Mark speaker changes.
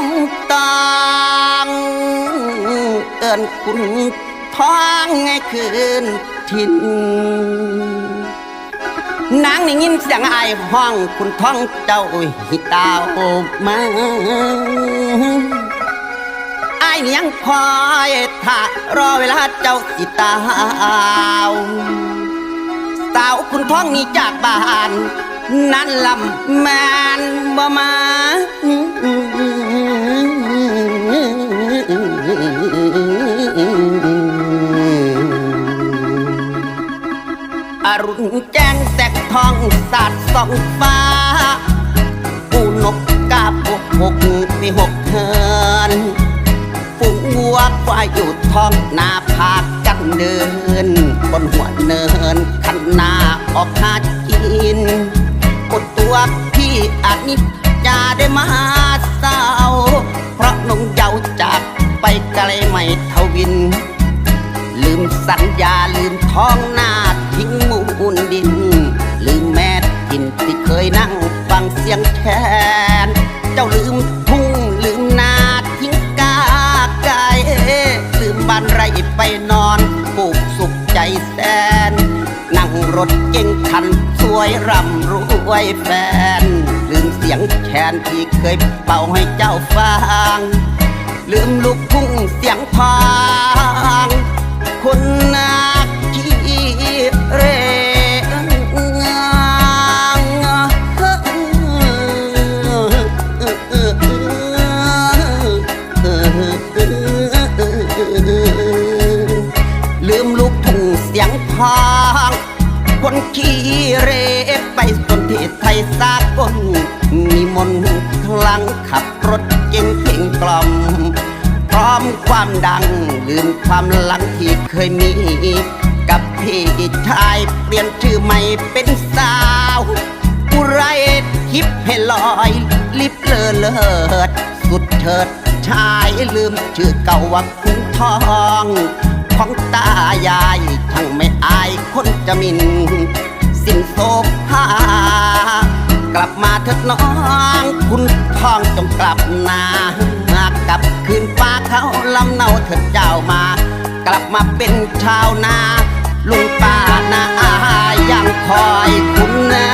Speaker 1: มตองเอินคุณพ้องไงคืนทินนางนี่ยินเสียงไอ้ห้องคุณท้องเจ้าหิตาโอบมาไอเลี้ยังคอยทารอเวลาเจ้าสิตาวสาวคุณท้องนี้จากบ้าน นั้นลำแมน รุณแจ้งแสกทองสาดส่องฟ้าปูนกกาบกหกปีหกเทินฝูงวัวควายอยู่ท้องนาพากกันเดิน บนหัวเนินขันนาออกหากินกดตัวพี่อาจนิจาได้มาสาวเพราะนงเยาจากไปไกลไม่เทวิน ลืมสัญญาลืมท้องนา ฟังเสียงแคนเจ้าลืมทุ่งลืมนาทิ้งกาไก่ลืมบ้านไรไปนอนปลูกสุขใจแสน นั่งรถเก่งคันสวยร่ำรวยแฟน ลืมเสียงแคนที่เคยเป่าให้เจ้าฟัง ลืมลูกทุ่งเสียงพา ขี้เรไปสนที่ไทยสากลมีมนคลังขับรถเก่งเพลงกล่อม พร้อมความดังลืมความหลังที่เคยมี กับพี่ชายเปลี่ยนชื่อใหม่เป็นสาวอุไรทิพให้ลอยลิบเลอเลิศสุดเถิดชายลืมชื่อเก่าว่าคุณทอง ของตายายทั้งไม่อายคนจะมิน สิ้นโศกหากลับมาเถิดน้องคุณทองจงกลับนากลับคืนป่าเขาลำเนาเถิดเจ้ามา กลับมาเป็นชาวนาลุงป้านาอายังคอยคุณนะ